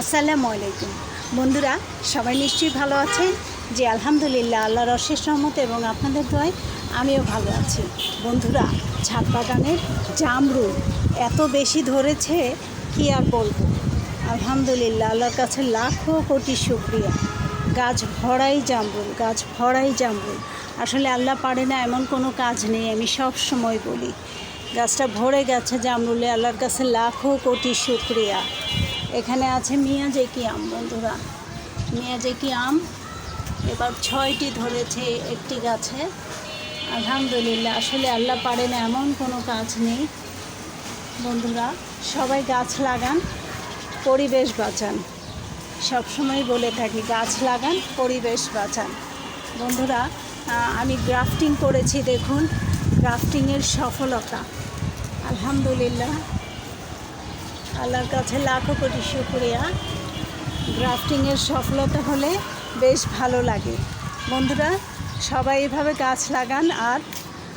আসসালামু আলাইকুম। বন্ধুরা, সবাই নিশ্চয়ই ভালো আছেন? যে আলহামদুলিল্লাহ, আল্লাহর অশেষ রহমত এবং আপনাদের দোয়ায় আমিও ভালো আছি। বন্ধুরা, ছাদ বাগানের জামরুল এত বেশি ধরেছে, কি আর বলব? আলহামদুলিল্লাহ, আল্লাহর কাছে লাখো কোটি শুক্রিয়া। গাছ ভরাই জামরুল, গাছ ভরাই জামরুল। আসলে আল্লাহ পারে না এমন কোনো কাজ নেই, আমি সব সময় বলি। গাছটা ভরে গেছে জামরুলে, আল্লাহর কাছে লাখো কোটি শুক্রিয়া। এখানে আছে মিয়াজেকি আম, বন্ধুরা। মিয়াজেকি আম, এবার ছয়টি ধরেছে একটি গাছে। আলহামদুলিল্লাহ, আসলে আল্লাহ পারে না এমন কোনো কাজ নেই। বন্ধুরা, সবাই গাছ লাগান, পরিবেশ বাঁচান। সবসময় বলে থাকি, গাছ লাগান, পরিবেশ বাঁচান। বন্ধুরা আমি গ্রাফটিং করেছি, দেখুন। গ্রাফটিংয়ের সফলতা। আলহামদুলিল্লাহ। আল্লাহর কাছে লাখো কোটি শুক্রিয়া। গ্রাফটিংয়ের সফলতা হলে বেশ ভালো লাগে। বন্ধুরা, সবাই এভাবে গাছ লাগান আর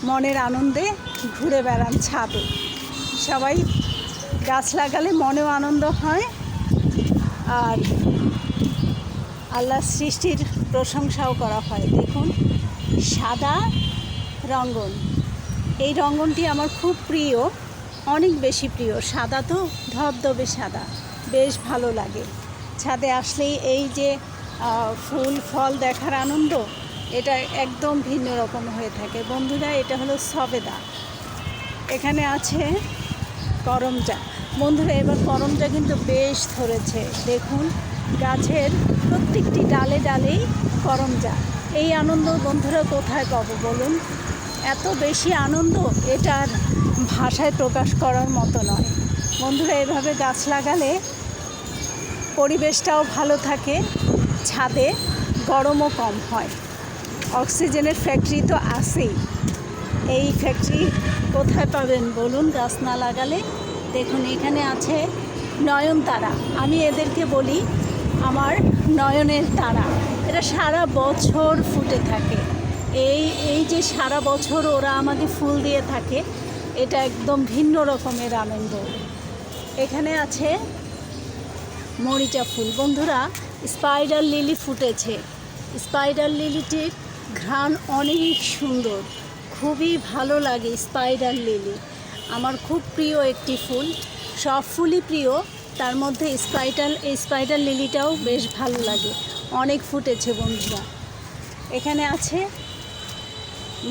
মনের আনন্দে ঘুরে বেড়ান ছাদে। সবাই গাছ লাগালে মনেও আনন্দ হয় আর আল্লাহ সৃষ্টির প্রশংসাও করা হয়। দেখুন, সাদা রঙ্গন। এই রঙ্গনটি আমার খুব প্রিয়। অনেক বেশি প্রিয়। সাদা তো, ধবধবে সাদা। বেশ ভালো লাগে। ছাদে আসলেই এই যে ফুল, ফল দেখার আনন্দ, এটা একদম ভিন্ন রকম হয়ে থাকে। বন্ধুরা, এটা হলো সবেদা। এখানে আছে করমচা বন্ধুরা, এবার করমচা কিন্তু বেশ ধরেছে। দেখুন, গাছের প্রত্যেকটি ডালে ডালেই করমচা এই আনন্দ বন্ধুরা কোথায় পাবো বলুন? এত বেশি আনন্দ এটার ভাষায় প্রকাশ করার মতো নয়। বন্ধুরা, এভাবে গাছ লাগালে পরিবেশটাও ভালো থাকে, ছাদে গরমও কম হয়। অক্সিজেনের ফ্যাক্টরি তো আছেই। এই ফ্যাক্টরি কোথায় পাবেন বলুন? গাছ না লাগালে দেখুন, এখানে আছে নয়নতারা। আমি এদেরকে বলি আমার নয়নের তারা। এটা সারা বছর ফুটে থাকে। এই এই যে সারা বছর ওরা আমাকে ফুল দিয়ে থাকে, এটা একদম ভিন্ন রকমের আনন্দ। এখানে আছে মরিচা ফুল। বন্ধুরা স্পাইডার লিলি ফুটেছে। স্পাইডার লিলিটির ঘ্রাণ অনেক সুন্দর। খুবই ভালো লাগে স্পাইডার লিলি। আমার খুব প্রিয় একটি ফুল। সব ফুলই প্রিয়, তার মধ্যে স্পাইডার এই স্পাইডার লিলিটাও বেশ ভালো লাগে। অনেক ফুটেছে বন্ধুরা। এখানে আছে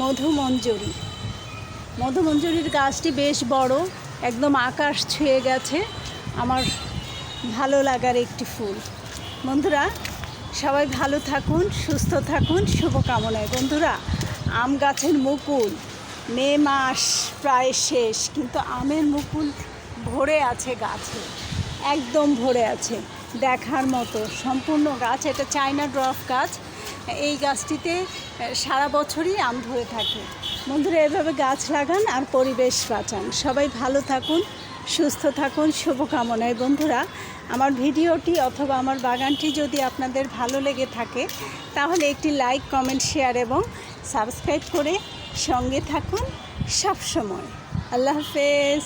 মধুমঞ্জরি। মধুমঞ্জরির গাছটি বেশ বড়, একদম আকাশ ছুঁয়ে গেছে। আমার ভালো লাগার একটি ফুল। বন্ধুরা, সবাই ভালো থাকুন, সুস্থ থাকুন, শুভকামনায়। বন্ধুরা, আম গাছের মুকুল মে মাস প্রায় শেষ, কিন্তু আমের মুকুল ভরে আছে গাছে, একদম ভরে আছে, দেখার মতো। সম্পূর্ণ গাছ, এটা চায়না ড্রফ গাছ। এই গাছটিতে সারা বছরই আম ধরে থাকে। বন্ধুরা, এভাবে গাছ লাগান আর পরিবেশ বাঁচান। সবাই ভালো থাকুন, সুস্থ থাকুন, শুভকামনায়। বন্ধুরা, আমার ভিডিওটি অথবা আমার বাগানটি যদি আপনাদের ভালো লেগে থাকে, তাহলে একটি লাইক, কমেন্ট, শেয়ার এবং সাবস্ক্রাইব করে সঙ্গে থাকুন সব সময় আল্লাহ হাফেজ।